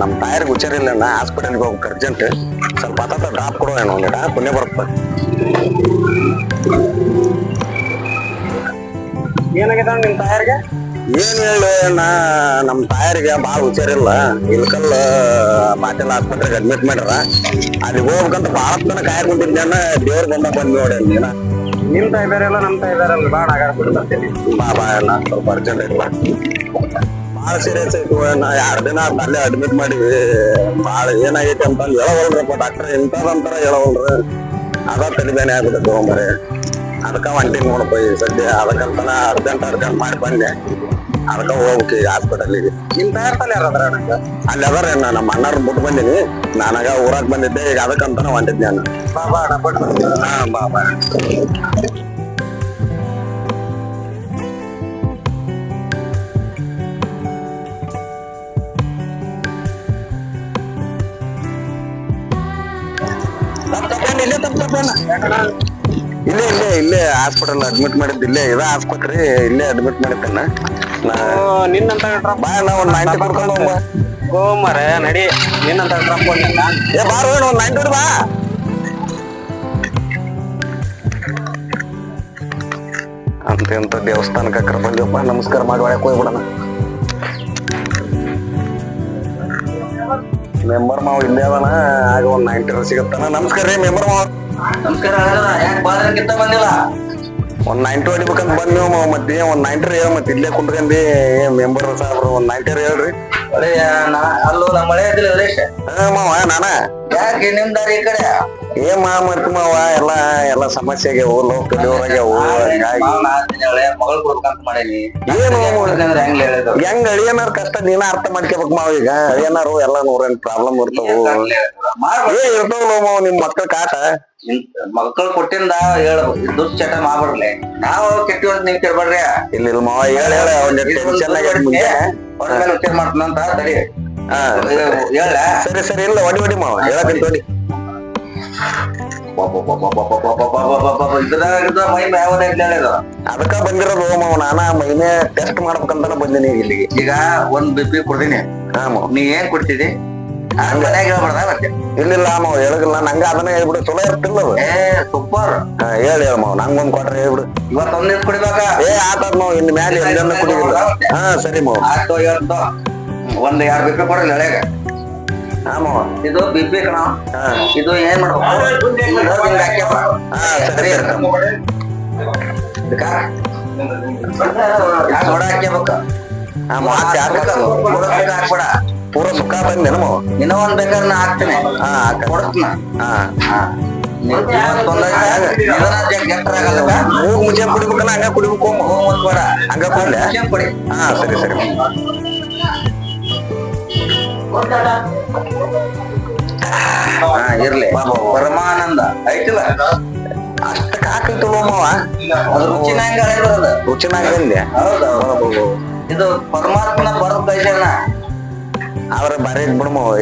ನಮ್ಮ ತಾಯರ್ಗೆ ಹುಚ್ಚಾರಿಲ್ಲ ಅಣ್ಣ. ಹಾಸ್ಪಿಟಲ್ಗೆ ಹೋಗ್ಬೇಕು ಅರ್ಜೆಂಟ್ ಸ್ವಲ್ಪ ಹತ್ತ ಡ್ರಾಪ್ ಕೊಡೋ ಏನೋ ಒಂದಿಟ ಪುಣ್ಯ ಬರುತ್ತೆ. ಏನಾಗಿದೆ ನಿಮ್ ತಾಯರ್ಗೆ? ಏನ್ ಹೇಳು ಅಣ್ಣ ನಮ್ ತಾಯರಿಗೆ ಬಾಳ ಹುಷಾರಿಲ್ಲ. ಇಲ್ಕಲ್ಲ ಮಾತಿನ ಆಸ್ಪತ್ರೆಗೆ ಅಡ್ಮಿಟ್ ಮಾಡ್ಯಾರ. ಅಲ್ಲಿ ಹೋಗ್ಬೇಕಂತ ಬಾಳ ತನ ಕಾಯ್ ಕುಂತಿದ್ದೆ ಅಣ್ಣ ದೇವ್ರ ಬಂದ ಬಂದ್ ನೋಡಿ ನೀನ. ನಿಮ್ ತಾಯಿದಾರೆಲ್ಲ ನಮ್ ತಾಯಿ ಬೇರೆ ಇಲ್ಲ ಬಾಳ ಆಗಾರ ಬರ್ತೀನಿ ಬಾ ಬಾ ಅಣ್ಣ ಸ್ವಲ್ಪ ಅರ್ಜೆಂಟ್ ಇಲ್ಲ ಬಾಳ ಸೀರಿಯಸ್ ಐತಿ ನಾ ಎರಡ್ ದಿನ ಅಲ್ಲೇ ಅಡ್ಮಿಟ್ ಮಾಡಿವಿ ಬಾಳ ಏನಾಗೈತಿ ಅಂತ ಹೇಳವಲ್ರಪ್ಪ ಡಾಕ್ಟರ್ ಇಂಥದಂತಾರ ಹೇಳವಲ್ರ. ಅದ ತಲೆಬೇನೆ ಆಗ್ಬಿಟ್ಟೈತಿ ಹೋಗ್ಬರಿ ಅದಕ್ಕ ಒಂಟಿ ನೋಡಪ್ಪ ಈ ಸದ್ಯ. ಅದಕ್ಕಂತನ ಅರ್ಜೆಂಟ್ ಅರ್ಜೆಂಟ್ ಮಾಡಿ ಬಂದೆ. ಅದಕ್ಕ ಹೋಗ್ಬೇಕು ಈಗ ಹಾಸ್ಪಿಟಲ್ಗೆ ನಿಮ್ ತಯಾರ್ತಲ್ಲಿ ಯಾರು ಅದಾರ ಅಲ್ಲಿ ಅದಾರ ನಾ ನಮ್ಮ ಅಣ್ಣಾರ್ ಬಿಟ್ಟು ಬಂದೀನಿ. ನಾನಾಗ ಊರಾಗ ಬಂದಿದ್ದೆ ಈಗ ಅದಕ್ಕಂತಾನೆ ಹೊಂಟಿದ್ದೆ ನಾನು ಬಾ ಬಾ ಅಣ್ಣ ಬಿಟ್ಟು ಹಾ ಬಾ ಬಾ. ಇಲ್ಲೇ ತಪ್ಪೇನ ಇಲ್ಲೇ ಇಲ್ಲೇ ಇಲ್ಲೇ ಹಾಸ್ಪಿಟಲ್ ಅಡ್ಮಿಟ್ ಮಾಡಿದ್ದು ಇಲ್ಲೇ ಇದ ಆಸ್ಪತ್ರೆ ಇಲ್ಲೇ ಅಡ್ಮಿಟ್ ಮಾಡಿದ್ದನ್ನ. ನಿನ್ನಂತ ಬಾ ನಾ ಒಂದ್ ನೈಂಟಿ ಕೊಡ್ಕೊಂಡು ಮರ ನಡಿ. ನಿನ್ನಂತ ಏ ಬಾರೋ ಏನು ಒಂದ್ ನೈಂಟಿ ಬಾ. ಅಂತ ಎಂತ ದೇವಸ್ಥಾನಕ್ಕೆ ಕರ್ಕೊಂಡ್ಯಪ್ಪ ನಮಸ್ಕಾರ ಮಾಡಿ ಒಳಗೆ ಹೋಗ್ಬಿಡಣ ಮೆಂಬರ್ ಮಾವ ಇಲ್ಲೇ ಅದಾನ ಆಗ ಒಂದ್ ನೈಂಟಿ ಸಿಗುತ್ತಾನ. ನಮಸ್ಕಾರ ರೀ ಮೆಂಬರ್ ಮಾವ. ನಮಸ್ಕಾರ ಯಾಕೆ ಬಾದ್ರಕ್ಕಿಂತ ಬಂದಿಲ್ಲ? ಒಂದ್ ನೈಂಟಿ ಹೊಡಿಬೇಕಂತ ಬಂದ್ ನೀವು ಮತ್ತೆ ಒಂದ್ ನೈಂಟಿ ಹೇಳ ಮತ್ತೆ ಇಲ್ಲೇ ಕುಂತ್ಕೊಂಡಿ ಮೆಂಬರ್ ಸಾಹೇಬ್ರು ಒಂದ್ ನೈಂಟಿ ಹೇಳ್ರಿ. ಅಲ್ಲೂ ನಮ್ಮ ಮಳೆ ಇದ್ದಿಲ್ಲ ನಾನ? ಯಾಕೆ ನಿಮ್ ದಾರಿ ಈ ಕಡೆ? ಏನ್ ಮಾ ಮತ್ ಮಾವ ಎಲ್ಲ ಎಲ್ಲ ಸಮಸ್ಯೆ ಆಗ್ಯಾವು ಲೋಕ ಹಂಗಾಗಿ ಮಾಡೀನಿ. ಏನು? ಹೆಂಗ್ ಅಳಿಯನಾರ ಹೆಂಗ್ ಅಳಿಯನಾರ್ ಕಷ್ಟ ನೀನ ಅರ್ಥ ಮಾಡ್ಕೋಬೇಕು ಮಾವ ಈಗ. ಅಳಿಯನಾರು ಎಲ್ಲ ನೂರೇನ್ ಪ್ರಾಬ್ಲಮ್ ಇರ್ತಾವು. ಏ ಇರ್ತಾವಲ್ಲ ಮಾವ ನಿಮ್ ಮಕ್ಕಳ ಕಾಟ? ಮಕ್ಕಳು ಕೊಟ್ಟಿಂದ ಹೇಳು ದುಶ್ಚಟ ಮಾಡ್ಬಿಡ್ಲಿ. ನಾವು ಕೆಟ್ಟಿ ಅಂತ ನೀವ್ ಕೇಳ್ಬೇಡ್ರಿ ಇಲ್ಲ ಇಲ್ಲ ಮಾವ ಹೇಳ ಹೇಳ ಒಂದ್ ಟೆನ್ಷನ್ ಆಗ್ಯಾದ ಮಾಡ್ತಾನಂತ ಹಾ. ಹೇಳ. ಸರಿ ಸರಿ ಇಲ್ಲ ಒಡಿ ಒಡಿ ಮಾವ. ಹೇಳಕಂತ ಅದಕ್ಕ ಬಂದಿರೋದು ಮಾವ ನಾನ ಮೈನೆ ಟೆಸ್ಟ್ ಮಾಡ್ಬೇಕಂತಾನ ಬಂದಿನಿ ಇಲ್ಲಿ ಇಲ್ಲಿಗೆ. ಈಗ ಒಂದ್ ಬಿ ಪಿ ಕೊಡ್ತೀನಿ. ಹಾ ಮಾವ ನೀ ಏನ್ ಕೊಡ್ತಿದಿ ಮನ್ಯಾಗ ಹೇಳ್ಬಾರ್ದ ಮತ್ತೆ? ಇಲ್ಲಿಲ್ಲ ಮಾವ ಹೇಳಗಿಲ್ಲ ನಂಗ ಅದನ್ನ ಹೇಳ್ಬಿಡು. ಚಲೋ ಇರ್ತಿಲ್ಲ ಅದು. ಏ ಸೂಪರ್ ಹಾ ಹೇಳಿ ಹೇಳ ಮಾವ ನಂಗೊಂದ್ ಕೊಟ್ರೆ ಹೇಳ್ಬಿಡು. ಇವತ್ತ ಒಂದ್ ಕುಡಿಬೇಕ? ಏ ಆತಾದ ಮಾವ ಇನ್ ಮ್ಯಾಲೆ ಎಲ್ಲನ್ನ ಕುಡಿಗಿಲ್ಲ ಹಾ ಸರಿ ಮಾವ ಆಯ್ತು ಇವತ್ತು ಒಂದ್ ಎರಡ್ ಪಿ ಕೊಡಲ್ಲ ಹಳೆಗ ಹಾ ಇದು ಬಿಬ್ಬಿ ಕಣ. ಹಾ. ಇದು ಏನ್ ಮಾಡ್ಬೇಕು? ಹಿಂಗ್ ಸರಿ ಹೊಡ ಹಾಕ್ಯಬೇಕು. ಹಾ, ಮಾತ್ ಹಾಕ್ಬೇಡ? ಪೂರ ಸುಖ ಬಂದೇನು ಮಾವ ಇನ್ನೂ ಒಂದ್ ಬೇಕಾದ್ರೆ ನಾ ಹಾಕ್ತೇನೆ. ಹಾ ಕೊಡ್ತೀನಿ. ಹಾ. ಹಾ. ಮೂಗ್ ಮುಂಚೆ ಕುಡಿಬೇಕಲ್ಲ ಹಂಗ ಕುಡಿಬೇಕು. ಹೋಗ್ ಮುಟ್ಬೇಡ. ಹಂಗ ಕುಡ್ಲೆ? ಕೊಡಿ. ಹಾ ಸರಿ ಸರಿ. ಹಾ ಇರ್ಲಿ. ಪರಮಾನಂದ. ಐತಿಲ್ಲ ಅಷ್ಟಕ್ಕ ಹಾಕೈತಲ್ಲ ಮಾವ ಅದು ರುಚಿನಾಗ ಹೌದು. ಇದು ಪರಮಾತ್ಮನ ಬರದ ಕೈಸೇನ ಆದ್ರೆ ಬಾರಿ ಐತ್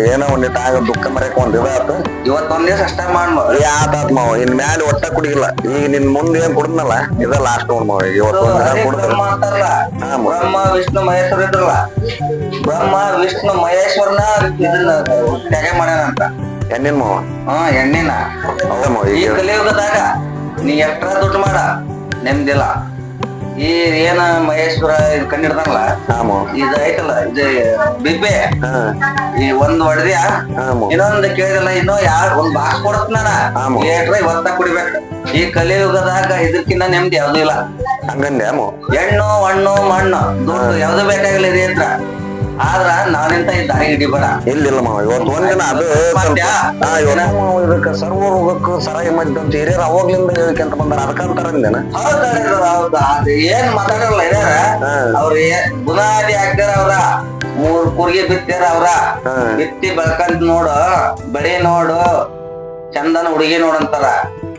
ಏನೋ ಒಂದ್ ಆಗ ದುಃಖ ಮರಕ್ ಒಂದ್ ಆತ ಇವತ್ತೊಂದ್ ದಿವಸ ಅಷ್ಟೇ ಮಾಡ್ಮ ಆತಾತ್ ಮಾವ ಇನ್ ಮ್ಯಾಲ ಒಟ್ಟ ಕುಡಿಗಿಲ್ಲ. ಈಗ ನಿನ್ ಮುಂದೆ ಏನ್ ಕುಡ್ದಲ್ಲ ಇದ ಲಾಸ್ಟ್ ನೋಡ್ ಮಾವ ಇವತ್ತೊಂದ್ ದಿನ ಕುಡ್ದ್ರ ಬ್ರಹ್ಮ ವಿಷ್ಣು ಮಹೇಶ್ವರ ಇದ್ರಲ್ಲ ಬ್ರಹ್ಮ ವಿಷ್ಣು ಮಹೇಶ್ವರನ ಇದನ್ನ ತ್ಯಾಗ ಮಾಡ್ಯಾನಂತ ಎಣ್ಣಿನ ಮಾವ. ಹಾ ಮಾವ ಈ ಈಗ ಕಲಿಯುಗದಾಗ ನೀ ಎಷ್ಟ್ರ ದುಡ್ಡು ಮಾಡ ನೆಮ್ಮದಿಲ್ಲ ಈ ಏನ ಮಹೇಶ್ವರ ಇದು ಕಂಡಿಡ್ದಲ್ಲ ಹಾ ಮಾವ ಇದು ಐತಲ್ಲ ಇದು ಬಿಬ್ಬೆ. ಈ ಒಂದ್ ಹೊಡೆದ್ಯಾ? ಇನ್ನೊಂದ್ ಕೇಳಿದಲ್ಲ ಇನ್ನೂ ಯಾರ ಒಂದ್ ಬಾಕ್ಸ್ ಕೊಡ್ತಾನ ಆಮು. ಏಟ್ರ ಇವತ್ತ ಕುಡಿಬೇಕು. ಈ ಕಲಿಯುಗದಾಗ ಇದಕ್ಕಿಂತ ನೆಮ್ಮದಿ ಯಾವ್ದು ಇಲ್ಲ. ಹಂಗಂದೆ ಹೆಣ್ಣು ಹಣ್ಣು ಮಣ್ಣು ದುಡ್ಡು ಯಾವ್ದು ಬೇಕಾಗಿಲ್ಲ ಇದೆ ಅಂತ ಆದ್ರ ನಾನಿಂತ ಈ ದಾರಿ ಹಿಡಿಬೇಡ? ಇಲ್ಲಿಲ್ಲ ಮಾವ ಇವತ್ತು ಒಂದಿನ ಅದು ಆ, ಹಾ ಇವತ್ತು ಮಾವ ಇದಕ್ಕ ಸರ್ವ ರೋಗಕ್ಕೂ ಸರಾಯಿ ಮದ್ದು ಅಂತ ಹಿರಿಯರು ಅವಾಗ್ಲಿಂದ ಹೇಳ್ಕೊಂತ ಬಂದಾರ ಅದಕ್ಕಂತಾರಂದೇನ ಹೌದ್ ಹೇಳಿದ್ರು, ಹೌದ್. ಅದ್ ಏನ್ ಮಾತಾಡಲ್ಲ ಹಿರಿಯರ ಹಾ. ಅವ್ರ ಏನ್ ಬುನಾದಿ ಹಾಕ್ಯಾರ ಅವ್ರ. ಮೂರ್ ಕೂರ್ಗಿ ಬಿತ್ತಾರ ಅವ್ರ. ಹಾ. ಬಿತ್ತಿ ಬೆಳ್ಕಂತ ನೋಡು ಬೆಳೆ ನೋಡು ಚಂದನ ಹುಡುಗಿ ನೋಡಂತಾರ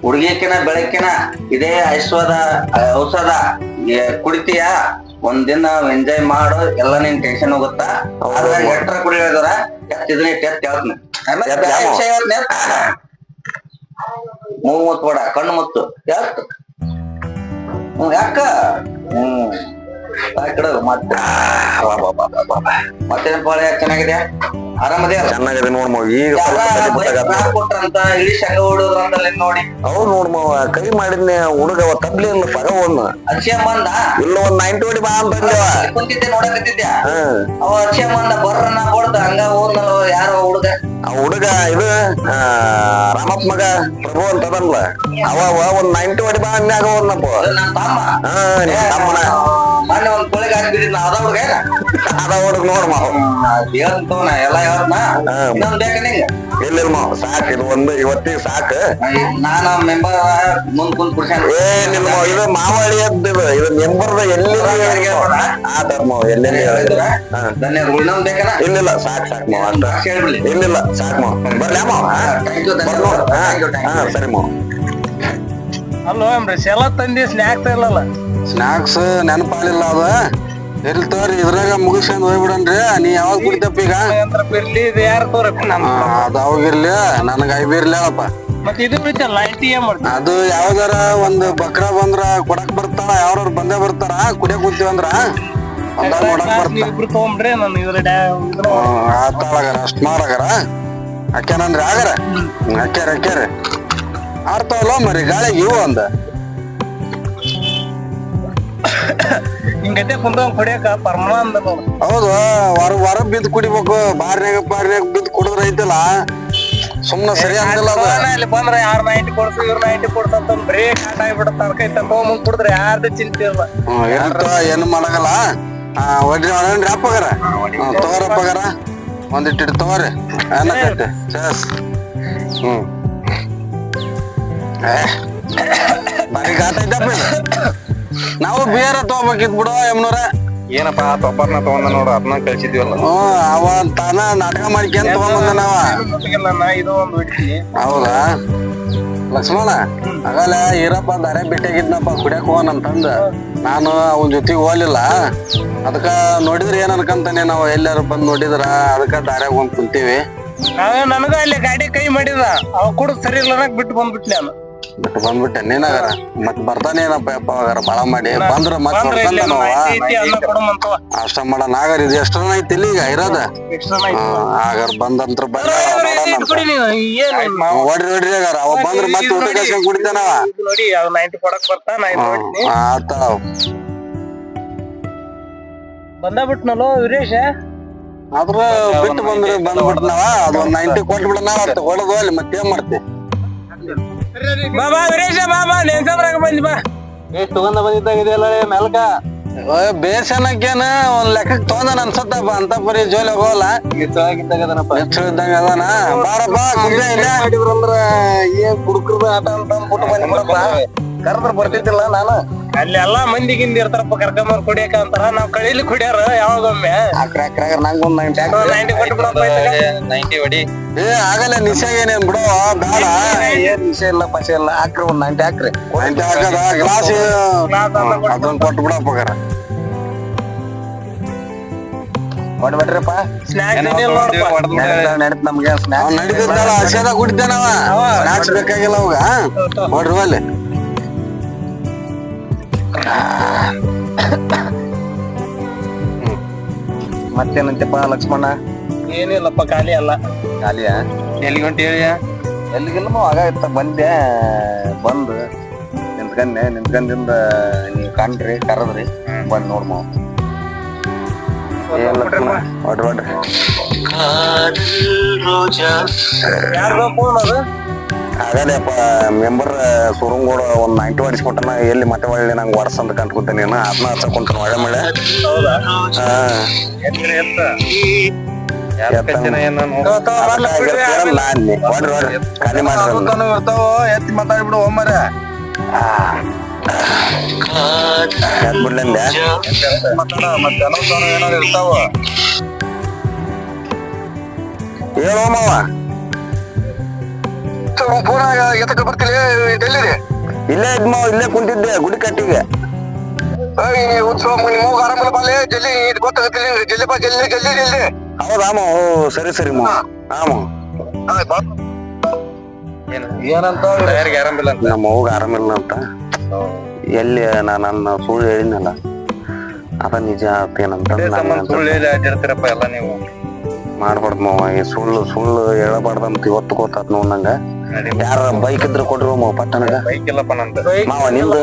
ಹುಡುಗಿಕಿನ ಬೆಳಕಿನ ಇದೇ ಐಶ್ವದ ಔಷಧ ಏ- ಕುಡಿತೀಯ? ಒಂದ್ ದಿನ ಎಂಜಾಯ್ ಮಾಡು ಎಲ್ಲ ನಿನ್ ಟೆನ್ಷನ್ ಹೋಗುತ್ತಾ? ಅದ್ರ ಎಟ್ರ ಕುಡಿಯೋದ್ರ ಎತ್ತಿದ್ರೆ ಎತ್ತಿ ಹೇಳ್ತೀನಿ. ಎತ್ತ್. ಮುತ್ತು ಬೇಡ ಕಣ್ಣು ಮುತ್ತು. ಎತ್ತು ಹ್ಮ್ ಯಾಕ? ಹ್ಮ್. ಆ ಕಡೆ ಮತ್ತೆ. ಮತ್ತೇನ್ ಪಾಳೆ ಚೆನ್ನಾಗಿದೆ ಆರಾಮದೇ ಚೆನ್ನಾಗಿದೆ ನೋಡ್ ಮಾವ ಈಗ. ಕೊಟ್ರಂತ ಹಂಗ ನೋಡಿ. ಮಾವ ಕೈ ಮಾಡಿದ್ನೆ ಹುಡುಗ ಅವ ತಬ್ಲಿ ಇಲ್ಲ ಒಂದ್. ಅಕ್ಷಯ ಬಂದ ಇಲ್ಲ ಒಂದ್ ನೈಂಟಿ ಹೊಡಿ ಬಾ ಕುಂತಿದ್ದೆ ನೋಡಕತ್ತಿದ್ದೆ ಅವ ಅಕ್ಷಯ ಬಂದ ಬರ್ರನ್ನ ಕೊಡ್ದ ಹಂಗ ಯಾರೋ ಹುಡುಗ. ಆ ಹುಡುಗ ಇದು ರಾಮಪ್ಪ ಮಗ ಪ್ರಭು ಅಂತ ಅದನ್ಲ. ಅವ ಒಂದ್ ನೈಂಟಿ ಹೊಡಿ ಬಾ ಅನ್ಯಾಗ ಹೋದ್ನಪ್ಪ. ಹ ನಿಮ್ಮ ತಮ್ಮ? ತಮ್ಮನ. ಮೊನ್ನೆ ಒಂದ್ ಕುಳಿಗ್ ಹಾಕ್ಬಿಟ್ಟಿದ್ನ ಅದ ಹುಡುಗ ಅದ ಹುಡುಗ ನೋಡ್ ಮಾವ. ಹೇಳ್ತವನ ಎಲ್ಲ ಹೇಳ್ತನ ಹಾ. ಇನ್ನೊಂದ್ ಬೇಕ ನಿಂಗ? ಇಲ್ಲ ಮಾವ ಸಾಕ್ ಇದು ಒಂದು ಇವತ್ತಿಗೆ ಸಾಕು. ನಾನು ಮೆಂಬರ್ ಮುಂದ್ ಕುಂತ್ ಕುಡ್ಸ್ಯಾನ. ಏ ನಿಮ್ಮ ಮಾವ ಇದು ಮಾವಳಿ ಅದ್ ಇದು ಇದು ಮೆಂಬರ್ದ ಎಲ್ಲಿ ಆ ಮಾವ? ಎಲ್ಲೆಲ್ಲಿ ಹೇಳಿದ್ರ? ಹಾ. ಧನ್ಯವಾದ ಇನ್ನೊಂದ್ ಬೇಕನ? ಇಲ್ಲ ಇಲ್ಲ ಸಾಕು ಸಾಕ್ ಮಾವ ಅಷ್ಟ ಹೇಳ್ಬಿಡ್ಲಿ. ಇಲ್ಲಿಲ್ಲ ಸಾಕ್ ಮಾವ. ಬರ್ಲಾ ಮಾವ. ಹಾ. ಹಾ ಸರಿ ಮಾವ. ಅಲ್ಲೋ ಎಲ್ಲ ತಂದಿ ಸ್ನ್ಯಾಕ್ ಇಲ್ಲಲ್ಲ? ಸ್ನಾಕ್ಸ್ ನೆನಪಾಲಿಲ್ಲ ಅದ. ಇರ್ಲಿ ತೋರಿ ಇದ್ರಾಗ ಮುಗಿಸ್ಕೊಂಡ್ ಹೋಗ್ಬಿಡನ್ರಿ. ನೀ ಯಾವಾಗ ಕುಡಿತಪ್ಪ ಈಗ? ಬಿರ್ಲಿ ಇದು ಯಾರು ತೋರಪ್ಪ ಅದ್ ಅವಾಗಿರ್ಲಿ ನನಗ ಐಬಿರ್ಲಿ ಮತ್ತೆ ಇದು ಐಟಿ ಏನ್ ಅದು ಯಾವ್ದಾರ ಒಂದ್ ಬಕ್ರ ಬಂದ್ರ ಕೊಡಕ್ ಬರ್ತಾರ ಯಾವ್ರ ಬಂದೇ ಬರ್ತಾರ ಕುಡಿಯಕ್ ಕೂತೀವಿ ಅಂದ್ರ. ಒಂದ ನೋಡಕ್ ಬರ್ತಾರ. ಇಬ್ರು ತಗೊಂಡ್ರೆ ನಾನು ಇದ್ರ ಆತಾಳಗಾರ ಅಷ್ಟ್ ಮಾಡಾಗಾರ ಹಾಕ್ಯಾನಂದ್ರಿ ಆಗಾರ ಹಾಕ್ಯಾರ ಹಾಕ್ಯಾರ ಆಡ್ತಾವಲ್ಲ ಮರಿ ಗಾಳಿಗೆ ಇವು ಅಂದ. ಹಿಂಗತೆ ಕುಂತ ಕುಡಿಯಕ ಪರ್ಮಾನಂದ ಅಂದ ಹೌದು ವಾರ ವಾರ ಬಿದ್ದು ಕುಡಿಬೇಕು ಬಾರ್ನ್ಯಾಗ ಬಾರ್ನ್ಯಾಗ ಬಿದ್ದು ಕುಡಿದ್ರ ಐತಲ್ಲ? ಸುಮ್ನ ಸರಿ ಆಗಲ್ಲ ಇಲ್ಲಿ ಬಂದ್ರೆ ಯಾರ ನೈಂಟಿ ಕೊಡ್ಸು ಇವ್ರ ನೈಂಟಿ ಆಟ ಬರೀ ಕಾಟ ಆಗ್ಬಿಡುತ್ತ ಕೈ ತಗೊಂಡ್ ಕುಡಿದ್ರೆ ಯಾರ್ದು ಚಿಂತೆ ಇಲ್ಲ. ಏನು ಮಾಡಗಲ್ಲ ಆ ಒಡ್ರಿ ಹೊಡನ್ರಿ ಅಪ್ಪಗಾರ ತಗೋರಪ್ಪಗಾರ ಒಂದಿಟ್ಟು ತಗೋರಿ ಏನಕೈತೆ ಚಸ್ ಹ್ಮ್. ಏ, ಬಾರಿ ಘಾಟ ಐತಪ್ಪ. ನಾವು ಬೇರೆ ತಗೋಬೇಕಿತ್ ಬಿಡು ಎಮ್ನೂರ ಏನಪ್ಪ ತೊಪ್ಪರ್ನ ತಗೊಂಡ ನೋಡು ಅದನ್ನ ಕಳ್ಸಿದ್ವಲ್ಲ. ಅವ ತಾನ ನಾಟಕ ಮಾಡ್ಕೊಂಡ್ ತಗೊಂಬಂದ ನಾವ ಮುಟ್ಟಿಗಿಲ್ಲ ನಾ ಇದು ಒಂದು ಬಿಡ್ತೀನಿ ಹೌದಾ? ಲಕ್ಷ್ಮಣ ಆಗಲ್ಲ ಈರಪ್ಪ ದಾರೆ ಬಿಟ್ಟಾಗಿದ್ನಪ್ಪ ಕುಡಿಯಕ್ ಹೋಗನ್ ಅಂತಂದ. ನಾನು ಅವನ ಜೊತೆಗೆ ಹೋಗ್ಲಿಲ್ಲ. ಅದಕ್ಕ ನೋಡಿದ್ರ ಏನ್ ಅನ್ಕಂತಾನೆ ನಾವು ಎಲ್ಲಾರು ಬಂದ್ ನೋಡಿದ್ರ ಅದಕ್ಕ ದಾರ್ಯಾಗ ಒಂದ್ ಕುಂತೀವಿ. ನಾವೇ ನನಗ ಅಲ್ಲಿ ಗಾಡಿ ಕೈ ಮಾಡಿದ ಅವ ಕೂಡ ಸರಿ ಇಲ್ಲ ಅನ್ನಕ್ ಬಿಟ್ಟು ಬಂದ್ಬಿಟ್ಲೆ ನಾನು ಬಿಟ್ಟು ಬಂದ್ಬಿಟ್ಟೆ. ನೀನಾಗಾರ? ಮತ್ ಬರ್ತಾನೇನಪ್ಪ ಯಪ್ಪ ಅವಾಗಾರ ಬಾಳ ಮಾಡಿ. ಬಂದ್ರ ಮತ್ ಅಷ್ಟೇ ಮಾಡಣ ನಾಗರ್ ಇದು ಎಷ್ಟನ ಐತಿ ಇಲ್ಲಿ ಈಗ? ಇರೋದ? ಆಗಾರ ಬಂದಂತ್ರ ಓಡ್ರಿ ಓಡ್ರಿ ಆಗಾರ ಅವ ಬಂದ್ರ ಮತ್ತೆ ಊಟ ಕಳ್ಸ್ಕೊಂಡ್ ಕುಡಿತಾನವ. ಇದು ನೋಡಿ ಅವ್ ನೈಂಟಿ ಕೊಡಕ್ ಬರ್ತಾ ನೋಡ್ತೀನಿ ಆತ. ಬಂದ ಬಿಟ್ನಲ್ಲೋ ವೀರೇಶ? ಆದ್ರ ಬಿಟ್ಟು ಬಂದ್ರೆ ಬಂದ್ಬಿಟ್ನವ. ಅದ್ ಒಂದ್ ನೈಂಟಿ ಕೊಟ್ಟು ಬಿಡಣ ಅವತ್ತು ಹೊಡೆದು ಅಲ್ಲಿ ಮತ್ತೇನ್ ಮಾಡ್ತಿ? ಬಾ ಬಾ ವೀರೇಶ ಬಾ ಬಾ ನೆನ್ಸಂದ್ರಾಗ ಬಂದಿ ಬಾ. ಎಷ್ಟು ತಗೊಂಡ ಓ ಮೆಲ್ಕ? ಬೇಸನಕ್ಕೇನ ಒಂದ್ ಲೆಕ್ಕ ತೊಂದನ ಅನ್ಸತ್ತಪ್ಪ ಅಂತ ಪರಿ ಜೋಲಿ ಹೋಗಲ್ಲ. ಇದ್ದಂಗ ಅದಾನ. ಬಾರಪ್ಪ ಇಲ್ಲೇ ಮಾಡಿದ್ರಂದ್ರ ಏನ್ ಕುಡುಕ್ರದ ಆಟ ಅಂತ ಅಂದ್ಬಿಟ್ಟು ಬಂದ್ಬಿಡಪ್ಪ. ಕರೆದ್ರ ಬರ್ತಿದ್ದಿಲ್ಲ ನಾನು. ಅಲ್ಲಿ ಎಲ್ಲಾ ಮಂದಿ ಗಿಂದ ಇರ್ತಾರಪ್ಪ ಕರ್ಕೊಂಬರ್ ಕುಡಿಯಕ ಅಂತಾರ. ನಾವ್ ಕಳಿಲಿ ಕುಡಿಯಾರ ಯಾವಾಗೊಮ್ಮೆ. ನಂಗೊಂದ್ ನೈಂಟಿ ಕೊಟ್ಟು ನೈಂಟಿ ಹೊಡಿ. ಏ ಆಗಲ್ಲ ನಿಶ ಏನೇನ್ ಬಿಡು ಬೇಡ. ಏನ್ ನಿಶ ಇಲ್ಲ ಪಶ ಇಲ್ಲ. ಹಾಕ್ರಿ ಒಂದ್ ನೈಂಟಿ ಹಾಕ್ರಿ. ಅಂತ ಹಾಕದ ಗ್ಲಾಸ್ ಅದೊಂದ್ ಕೊಟ್ಟು ಬಿಡಪ್ಪ ಕರ ನೋಡಪ್ಪ ನಡೀತ್ ನಮ್ಗೆ ನಾವ್ ನಡೀತಿದ್ದಲ್ಲ ಹಸಿದ ಕುಡಿತೇನವ ಸ್ನಾಕ್ಸ್ ಬೇಕಾಗಿಲ್ಲ ಅವಾಗ. ಹೊಡ್ರಿ ಅಲ್ಲಿ. <coughs> ಮತ್ತೇನಂತಪ್ಪ ಲಕ್ಷ್ಮಣ? ಏನಿಲ್ಲಪ್ಪ ಖಾಲಿ ಅಲ್ಲ. ಖಾಲಿಯಾ? ಎಲ್ಲಿಗೆ ಹೊಂಟಿ ಹೇಳಿಯ ಎಲ್ಲಿಗಿಲ್ಲ ಆಗ ಇತ್ತ ಬಂದೆ ಬಂದು. ನಿಂತ್ಕಂಡೆ ನಿಂತ್ಕಂದಿಂದ ನೀವು ಕಂಡ್ರಿ ಕರದ್ರಿ. ಬಂದ್ ನೋಡ್ಮ ಮಾವ. ಏನ್ ಲಕ್ಷ್ಮಣ? ಹೊಡ್ರಿ ಹೊಡ್ರಿ ಹಾಗಾದೆಪ್ಪ ಮೆಂಬರ್ ಸುರಂಗೋಡ ಒಂದ್ ನೈಂಟಿ ಹೊಡಿಸ್ಕೊಟ್ಟನ ಎಲ್ಲಿ ಮತ್ತೆ ಒಳ್ಳೆ ನಂಗೆ ವರ್ಷ ಅಂತ ಕಂಟ್ಕೊತೇನೆ ನಾನು ಅದನ್ನ ಹಚ್ಚಕೊಂತಾನ ಒಳ್ಳೆ ಮಳೆ. ಖಾಲಿ ಮಾಡ್ರಿ ಎತ್ತಿ ಮಾತಾಡ್ಬಿಡು ಒಮ್ಮರ. ಯಾಕ್ ಬಿಡ್ಲಂದೆ ಮಾತಾಡ ಮತ್ತೆ ಇರ್ತಾವ. ಹೇಳೋ ಮಾವ. ಫೋನ್ ಎತ್ತಕ ಬರ್ತಿಲ್ಲ ಎಲ್ಲಿದೆ? ಇಲ್ಲೇ ಇದ್ ಮಾವ ಇಲ್ಲೇ ಕುಂತಿದ್ದೆ ಗುಡಿ ಕಟ್ಟಿಗೆ. ಉತ್ಸವ ನಿಮಗ ಆರಾಮಲ್ಲ ಬಾಲೆ? ಜಲ್ಲಿ ಇದು ಗೊತ್ತಾಗತ್ತಿಲ್ಲ ಜಲ್ದಿ ಬಾ ಜಲ್ದಿ ಜಲ್ದಿ ಜಲ್ದಿ ಹೌದಾಮ ಓ ಸರಿ ಸರಿ ಮಾವ ಹಾ. ಮಾವ ಏನಂತ ಯಾರಿಗೆ ಆರಾಮಿಲ್ಲ ಅಂತ? ನಮ್ಮ ಅವ್ಗ ಆರಾಮಿಲ್ಲ ಅಂತ. ಎಲ್ಲಿ ನಾ ನನ್ನ ಸುಳ್ಳು ಹೇಳಿದ್ನಲ್ಲ ಅದ ನಿಜ ಆತೇನಂತ ಸುಳ್ಳು ಹೇಳಿ ಅಡ್ಡಿರ್ತೀರಪ್ಪ ಎಲ್ಲ ನೀವು. ಮಾಡ್ಬಾರ್ದು ಮಾವ ಸುಳ್ಳು ಸುಳ್ಳು ಸುಳ್ಳು ಅಂತ ಇವತ್ತು ಗೊತ್ತಾತ್ ನೋಡ್ ನಂಗ. ಯಾರ ಬೈಕ್ ಇದ್ರ ಕೊಡ್ರಿ ಮಾವ ಪಟ್ಟಣಗ. ಬೈಕ್ ಇಲ್ಲಪ್ಪ ನಂದು. ಮಾವ ನಿಂದು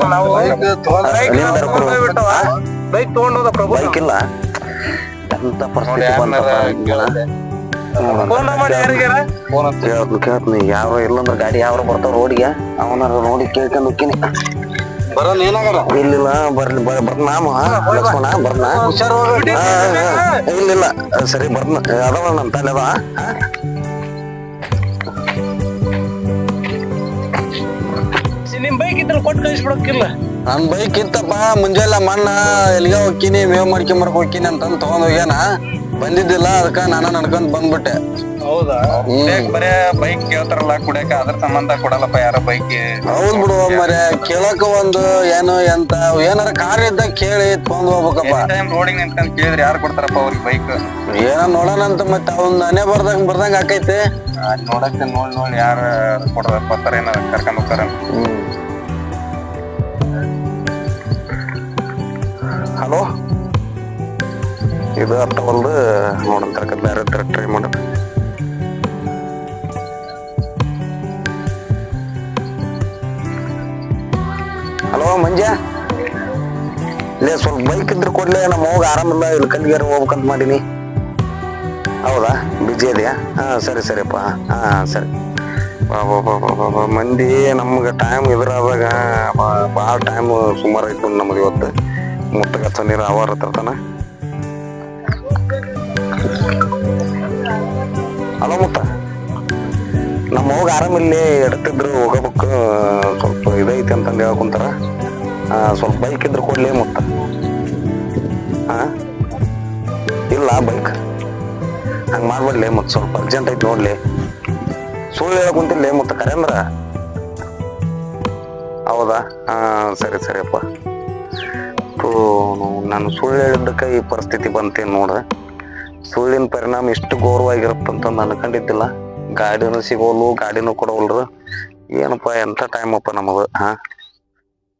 ಬೈಕ್ ತಗೊಂಡೋದ ಪ್ರಭು. ಬೈಕ್ ಇಲ್ಲ? ಎಂತ ಪರಿಸ್ಥಿತಿ ಬಂದ ಕೇಳ್ತೀನಿ ಯಾರು ಇಲ್ಲಂದ್ರ ಗಾಡಿ ಯಾರು ಬರ್ತಾವ ರೋಡಿಗೆ? ಅವನಾರ ನೋಡಿ ಕೇಳ್ಕೊಂಡು ಹೋಗ್ತೀನಿ ಬರೋನ್ ಏನಾಗಲ್ಲ. ಇಲ್ಲಿಲ್ಲ ಬರ್ಲಿ ಬರ್ ಬರ್ನಾಮ ಲಕ್ಷ್ಮಣ ಬರ್ನ ಹುಷಾರ್ ಇಲ್ಲಿಲ್ಲ. ಸರಿ ಬರ್ನ ಅದಾವ ನನ್ನ ತಲೆ ಅದ ನಿಮ್ ಬೈಕ್ ಇದ್ರೆ ಕೊಟ್ಟು ಕಳಿಸ್ಬಿಡಕ್ಕಿಲ್ಲ. ನನ್ ಬೈಕ್ ಇತ್ತಪ್ಪ ಮುಂಜಾನೆ ಮಣ್ಣ ಎಲ್ಲಿಗೆ ಹೋಗ್ತೀನಿ ಮೇವ್ ಮರ್ಕ ಹೋಗ್ತೀನಿ ಅಂತಂದ್ ತಗೊಂಡ್ ಹೋಗ್ಯಾನ. ಬಂದಿದ್ದಿಲ್ಲ ಅದಕ್ಕ ನಾನು ನಡ್ಕೊಂಡ್ ಬಂದ್ಬಿಟ್ಟೆ. ಹೌದಾ? ಬರೇ ಬೈಕ್ ಕೇಳ್ತಾರಲ್ಲ ಕುಡಿಯಕ ಅದ್ರ ಸಂಬಂಧ ಕೊಡಲ್ಲಪ್ಪ ಯಾರ ಬೈಕ್ ಹೌದ್ ಬಿಡು ಮರೆ ಕೇಳಕ ಒಂದು ಏನು ಎಂತ ಏನಾರ ಕಾರ್ ಇದ್ದಾಗ ಕೇಳಿ ತಗೊಂಡ್ ಹೋಗ್ಬೇಕಪ್ಪ. ಟೈಮ್ ರೋಡಿಗೆ ನಿಂತ್ಕೊಂಡ್ ಕೇಳಿದ್ರೆ ಯಾರು ಕೊಡ್ತಾರಪ್ಪ ಅವ್ರಿಗೆ ಬೈಕ್ ಏನ ನೋಡೋಣಂತ ಮತ್ತೆ ಅವ್ನ್ ನಾನೇ ಬರ್ದಂಗ್ ಬರ್ದಂಗ್ ಆಕೈತಿ. ನೋಡಕ್ಕೆ ನೋಡಿ ನೋಡಿ ಯಾರು ಕೊಡ್ತಾರ ಬರ್ತಾರ ಏನಾರ ಕರ್ಕೊಂಡ್ ಹೋಗ್ತಾರ ಹಲೋ? ಇದು ಅರ್ಥವಲ್ದು ನೋಡಂತ ಬೇರೆ ಟ್ರೈ ಮಾಡೋದು ಹಲೋ, ಮಂಜ? ಇಲ್ಲೇ ಸ್ವಲ್ಪ ಬೈಕ್ ಇದ್ರೆ ಕೊಡ್ಲೆ, ನಮ್ಮ ಹೋಗಿ ಆರಾಮಿಲ್ಲ, ಇಲ್ಲಿ ಕಲ್ಲಿಗೆರೆ ಹೋಗ್ಬೇಕಂತ ಮಾಡೀನಿ. ಹೌದಾ? ಬಿಜಿ ಇದೆಯಾ? ಹಾ, ಸರಿ, ಸರಿಪ್ಪ. ಹಾ, ಸರಿ. ಬಾ ಬಾ ಬಾ ಬಾ. ಮಂದಿ, ನಮ್ಗೆ ಟೈಮ್ ಇದ್ರಾದಾಗ ಭಾಳ ಟೈಮ್ ಸುಮಾರು ಐತೆ ನಮ್ಗೆ ಇವತ್ತು. ಮುಟ್ಟಗತ್ತ ನೀರು ಅವರ್ ತರ್ತಾನ ಹಲೋ ಮುತ್ತ. ನಮ್ಮ ಹೋಗ ಆರಾಮಿಲ್ಲಿ ಎಡ್ತಿದ್ರು, ಹೋಗಬೇಕು ಸ್ವಲ್ಪ ಇದೈತಿ ಅಂತಂದು ಹೇಳ್ಕೊಂತಾರ. ಸ್ವಲ್ಪ ಬೈಕ್ ಇದ್ರೆ ಕೊಡ್ಲಿ ಮುತ್ತ. ಹಾ ಇಲ್ಲ ಬೈಕ್ ಹಂಗೆ ಮಾಡ್ಬಿಡ್ಲಿ ಮತ್ತೆ, ಸ್ವಲ್ಪ ಅರ್ಜೆಂಟ್ ಐತಿ ನೋಡ್ಲಿ. ಸುಳ್ಳು ಹೇಳಕ್ ಕುಂತಿಲ್ಲ ಮುತ್ತ, ಕರೇಂದ್ರ? ಹೌದಾ? ಹಾ ಸರಿ ಸರಿಯಪ್ಪ ನಾನು ಸುಳ್ಳು ಹೇಳಿದ್ದಕ್ಕೆ ಈ ಪರಿಸ್ಥಿತಿ ಬಂತೇನು ನೋಡ ಸುಳ್ಳಿನ ಪರಿಣಾಮ ಇಷ್ಟು ಘೋರವಾಗಿರುತ್ತಂತ ಅನ್ಕೊಂಡಿದ್ದಿಲ್ಲ. ಗಾಡಿನೂ ಸಿಗೋಲ್ವು ಗಾಡಿನೂ ಕೊಡವಲ್ರು ಏನಪ್ಪ ಎಂಥ ಟೈಮ್ ಅಪ್ಪ ನಮದು, ಹಾ?